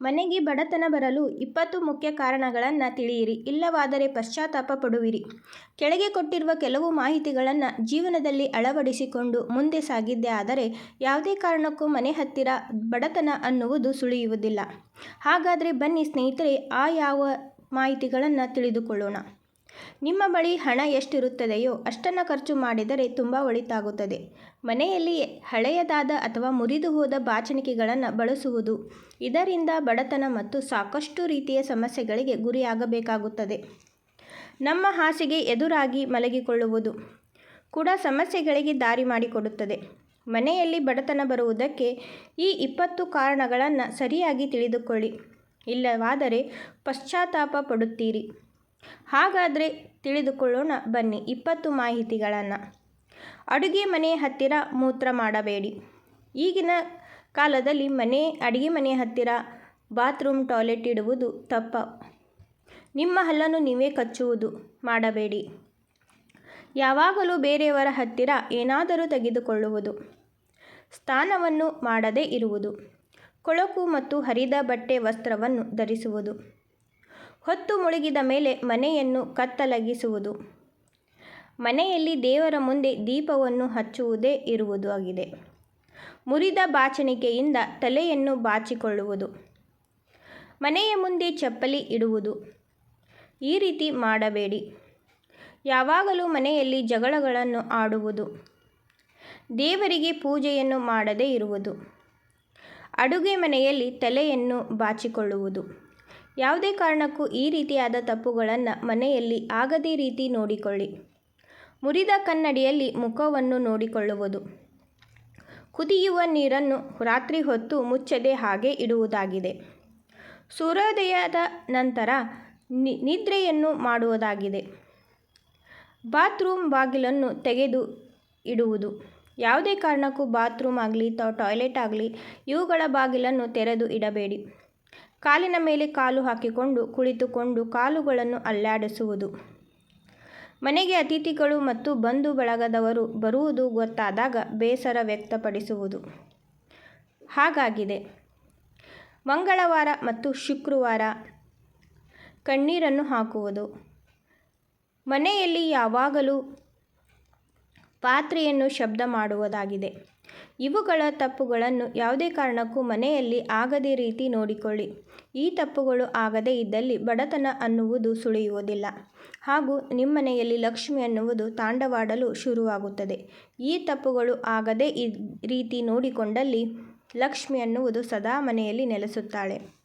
ಮನೆಗೆ ಬಡತನ ಬರಲು ಇಪ್ಪತ್ತು ಮುಖ್ಯ ಕಾರಣಗಳನ್ನು ತಿಳಿಯಿರಿ. ಇಲ್ಲವಾದರೆ ಪಶ್ಚಾತ್ತಾಪ ಪಡುವಿರಿ. ಕೆಳಗೆ ಕೊಟ್ಟಿರುವ ಕೆಲವು ಮಾಹಿತಿಗಳನ್ನು ಜೀವನದಲ್ಲಿ ಅಳವಡಿಸಿಕೊಂಡು ಮುಂದೆ ಸಾಗಿದ್ದೇ ಆದರೆ ಯಾವುದೇ ಕಾರಣಕ್ಕೂ ಮನೆ ಹತ್ತಿರ ಬಡತನ ಅನ್ನುವುದು ಸುಳಿಯುವುದಿಲ್ಲ. ಹಾಗಾದರೆ ಬನ್ನಿ ಸ್ನೇಹಿತರೆ, ಆ ಯಾವ ಮಾಹಿತಿಗಳನ್ನು ತಿಳಿದುಕೊಳ್ಳೋಣ. ನಿಮ್ಮ ಬಳಿ ಹಣ ಎಷ್ಟಿರುತ್ತದೆಯೋ ಅಷ್ಟನ್ನು ಖರ್ಚು ಮಾಡಿದರೆ ತುಂಬ ಒಳಿತಾಗುತ್ತದೆ. ಮನೆಯಲ್ಲಿ ಹಳೆಯದಾದ ಅಥವಾ ಮುರಿದು ಹೋದ ಬಾಚಣಿಕೆಗಳನ್ನು ಬಳಸುವುದು ಇದರಿಂದ ಬಡತನ ಮತ್ತು ಸಾಕಷ್ಟು ರೀತಿಯ ಸಮಸ್ಯೆಗಳಿಗೆ ಗುರಿಯಾಗಬೇಕಾಗುತ್ತದೆ. ನಮ್ಮ ಹಾಸಿಗೆ ಎದುರಾಗಿ ಮಲಗಿಕೊಳ್ಳುವುದು ಕೂಡ ಸಮಸ್ಯೆಗಳಿಗೆ ದಾರಿ ಮಾಡಿಕೊಡುತ್ತದೆ. ಮನೆಯಲ್ಲಿ ಬಡತನ ಬರುವುದಕ್ಕೆ ಈ ಇಪ್ಪತ್ತು ಕಾರಣಗಳನ್ನು ಸರಿಯಾಗಿ ತಿಳಿದುಕೊಳ್ಳಿ. ಇಲ್ಲವಾದರೆ ಪಶ್ಚಾತ್ತಾಪ ಪಡುತ್ತೀರಿ. ಹಾಗಾದರೆ ತಿಳಿದುಕೊಳ್ಳೋಣ, ಬನ್ನಿ ಇಪ್ಪತ್ತು ಮಾಹಿತಿಗಳನ್ನು. ಅಡುಗೆ ಮನೆ ಹತ್ತಿರ ಮೂತ್ರ ಮಾಡಬೇಡಿ. ಈಗಿನ ಕಾಲದಲ್ಲಿ ಮನೆ, ಅಡುಗೆ ಮನೆ ಹತ್ತಿರ ಬಾತ್ರೂಮ್, ಟಾಯ್ಲೆಟ್ ಇಡುವುದು ತಪ್ಪ. ನಿಮ್ಮ ಹಲ್ಲನ್ನು ನೀವೇ ಕಚ್ಚುವುದು ಮಾಡಬೇಡಿ. ಯಾವಾಗಲೂ ಬೇರೆಯವರ ಹತ್ತಿರ ಏನಾದರೂ ತೆಗೆದುಕೊಳ್ಳುವುದು. ಸ್ನಾನವನ್ನು ಮಾಡದೇ ಇರುವುದು. ಕೊಳಕು ಮತ್ತು ಹರಿದ ಬಟ್ಟೆ ವಸ್ತ್ರವನ್ನು ಧರಿಸುವುದು. ಹೊತ್ತು ಮುಳುಗಿದ ಮೇಲೆ ಮನೆಯನ್ನು ಕತ್ತಲಗಿಸುವುದು. ಮನೆಯಲ್ಲಿ ದೇವರ ಮುಂದೆ ದೀಪವನ್ನು ಹಚ್ಚುವುದೇ ಇರುವುದು ಆಗಿದೆ. ಮುರಿದ ಬಾಚಣಿಕೆಯಿಂದ ತಲೆಯನ್ನು ಬಾಚಿಕೊಳ್ಳುವುದು. ಮನೆಯ ಮುಂದೆ ಚಪ್ಪಲಿ ಇಡುವುದು. ಈ ರೀತಿ ಮಾಡಬೇಡಿ. ಯಾವಾಗಲೂ ಮನೆಯಲ್ಲಿ ಜಗಳಗಳನ್ನು ಆಡುವುದು. ದೇವರಿಗೆ ಪೂಜೆಯನ್ನು ಮಾಡದೇ ಇರುವುದು. ಅಡುಗೆ ಮನೆಯಲ್ಲಿ ತಲೆಯನ್ನು ಬಾಚಿಕೊಳ್ಳುವುದು. ಯಾವುದೇ ಕಾರಣಕ್ಕೂ ಈ ರೀತಿಯಾದ ತಪ್ಪುಗಳನ್ನು ಮನೆಯಲ್ಲಿ ಆಗದೇ ರೀತಿ ನೋಡಿಕೊಳ್ಳಿ. ಮುರಿದ ಕನ್ನಡಿಯಲ್ಲಿ ಮುಖವನ್ನು ನೋಡಿಕೊಳ್ಳುವುದು. ಕುದಿಯುವ ನೀರನ್ನು ರಾತ್ರಿ ಹೊತ್ತು ಮುಚ್ಚದೆ ಹಾಗೆ ಇಡುವುದಾಗಿದೆ. ಸೂರ್ಯೋದಯದ ನಂತರ ನಿದ್ರೆಯನ್ನು ಮಾಡುವುದಾಗಿದೆ. ಬಾತ್ರೂಮ್ ಬಾಗಿಲನ್ನು ತೆಗೆದು ಇಡುವುದು. ಯಾವುದೇ ಕಾರಣಕ್ಕೂ ಬಾತ್ರೂಮ್ ಆಗಲಿ ಟಾಯ್ಲೆಟ್ ಆಗಲಿ, ಇವುಗಳ ಬಾಗಿಲನ್ನು ತೆರೆದು ಇಡಬೇಡಿ. ಕಾಲಿನ ಮೇಲೆ ಕಾಲು ಹಾಕಿಕೊಂಡು ಕುಳಿತುಕೊಂಡು ಕಾಲುಗಳನ್ನು ಅಲ್ಲಾಡಿಸುವುದು. ಮನೆಗೆ ಅತಿಥಿಗಳು ಮತ್ತು ಬಂಧು ಬಳಗದವರು ಬರುವುದು ಗೊತ್ತಾದಾಗ ಬೇಸರ ವ್ಯಕ್ತಪಡಿಸುವುದು. ಹಾಗಾಗಿದೆ. ಮಂಗಳವಾರ ಮತ್ತು ಶುಕ್ರವಾರ ಕಣ್ಣೀರನ್ನು ಹಾಕುವುದು. ಮನೆಯಲ್ಲಿ ಯಾವಾಗಲೂ ಪಾತ್ರೆಯನ್ನು ಶಬ್ದ ಮಾಡುವುದಾಗಿದೆ. ಇವುಗಳ ತಪ್ಪುಗಳನ್ನು ಯಾವುದೇ ಕಾರಣಕ್ಕೂ ಮನೆಯಲ್ಲಿ ಆಗದೇ ರೀತಿ ನೋಡಿಕೊಳ್ಳಿ. ಈ ತಪ್ಪುಗಳು ಆಗದೇ ಇದ್ದಲ್ಲಿ ಬಡತನ ಅನ್ನುವುದು ಸುಳಿಯುವುದಿಲ್ಲ. ಹಾಗೂ ನಿಮ್ಮನೆಯಲ್ಲಿ ಲಕ್ಷ್ಮಿ ಅನ್ನುವುದು ತಾಂಡವಾಡಲು ಶುರುವಾಗುತ್ತದೆ. ಈ ತಪ್ಪುಗಳು ಆಗದೇ ರೀತಿ ನೋಡಿಕೊಂಡಲ್ಲಿ ಲಕ್ಷ್ಮಿ ಅನ್ನುವುದು ಸದಾ ಮನೆಯಲ್ಲಿ ನೆಲೆಸುತ್ತಾಳೆ.